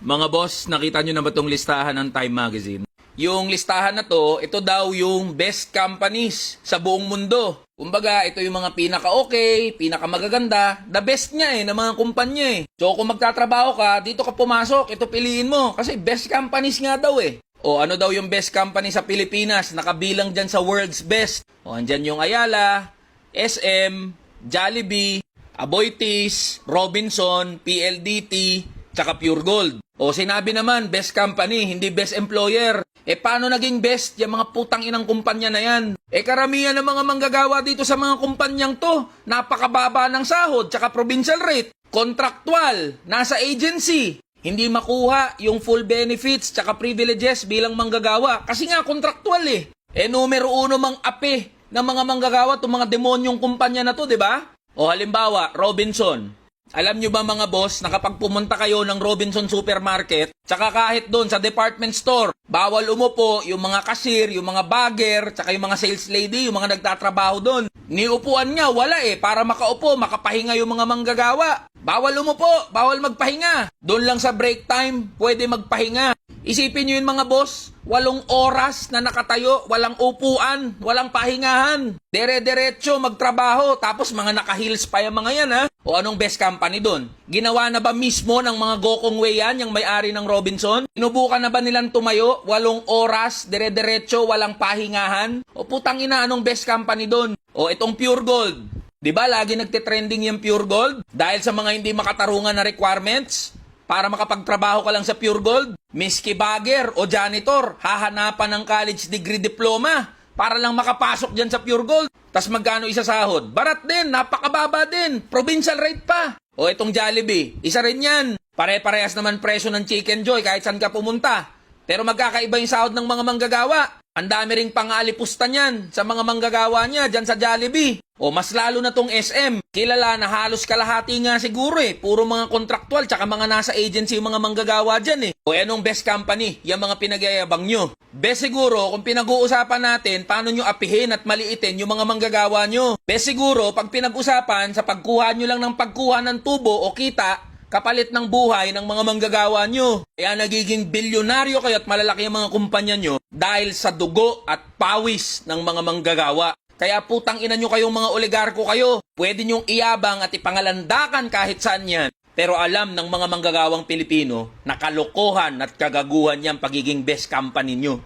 Mga boss, nakita nyo na ba itong listahan ng Time Magazine? Yung listahan na to, ito daw yung best companies sa buong mundo. Kumbaga, ito yung mga pinaka-okay, pinaka-magaganda, the best niya eh, ng mga kumpanya eh. So kung magtatrabaho ka, dito ka pumasok, ito piliin mo. Kasi best companies nga daw eh. O ano daw yung best company sa Pilipinas, nakabilang dyan sa world's best. O andyan yung Ayala, SM, Jollibee, Aboitiz, Robinson, PLDT, tsaka Pure Gold. O sinabi naman, best company, hindi best employer. E paano naging best yung mga putang inang kumpanya na yan? E karamihan ng mga manggagawa dito sa mga kumpanyang to, napakababa ng sahod, tsaka provincial rate, contractual, nasa agency. Hindi makuha yung full benefits tsaka privileges bilang manggagawa. Kasi nga, contractual eh. E numero uno mang ape ng mga manggagawa itong mga demonyong kumpanya na to, di ba? O halimbawa, Robinson. Alam nyo ba mga boss na kapag pumunta kayo ng Robinson Supermarket, tsaka kahit doon sa department store, bawal umupo yung mga cashier, yung mga bagger, tsaka yung mga sales lady, yung mga nagtatrabaho doon. Niupuan nga, wala eh, para makaupo, makapahinga yung mga manggagawa. Bawal umupo, bawal magpahinga. Doon lang sa break time, pwede magpahinga. Isipin nyo yun mga boss, walong oras na nakatayo, walang upuan, walang pahingahan. Dere-derecho magtrabaho, tapos mga naka-heels pa yung mga yan ha. O anong best company doon? Ginawa na ba mismo ng mga Gokong Wei yan, yung may-ari ng Robinson? Sinubukan na ba nilang tumayo, walong oras, dere-derecho, walang pahingahan? O putang ina, anong best company doon? O itong Pure Gold, Di ba lagi nagte-trending yung Pure Gold? Dahil sa mga hindi makatarungan na requirements para makapagtrabaho ka lang sa Pure Gold? Miski bagger o janitor, hahanapan ng college degree diploma para lang makapasok dyan sa Pure Gold. Tas magkano isa sahod? Barat din, napakababa din. Provincial rate pa. O itong Jollibee, isa rin yan. Pare-parehas naman presyo ng Chicken Joy kahit saan ka pumunta. Pero magkakaiba yung sahod ng mga manggagawa. Ang dami ring pangalipusta niyan sa mga manggagawa niya dyan sa Jollibee. O mas lalo na tong SM. Kilala na halos kalahati nga siguro eh. Puro mga kontraktual tsaka mga nasa agency yung mga manggagawa dyan eh. O anong best company? Yung mga pinagyayabang nyo. Best siguro kung pinag-uusapan natin paano nyo apihin at maliitin yung mga manggagawa nyo. Best siguro pag pinag-usapan sa pagkuha nyo lang ng pagkuha ng tubo o kita kapalit ng buhay ng mga manggagawa nyo. Kaya nagiging bilyonaryo kayo at malalaki ang mga kumpanya nyo dahil sa dugo at pawis ng mga manggagawa. Kaya putang ina nyo kayong mga oligarko kayo. Pwede nyong iyabang at ipangalandakan kahit saan yan. Pero alam ng mga manggagawang Pilipino na kalokohan at kagaguhan yan pagiging best company nyo.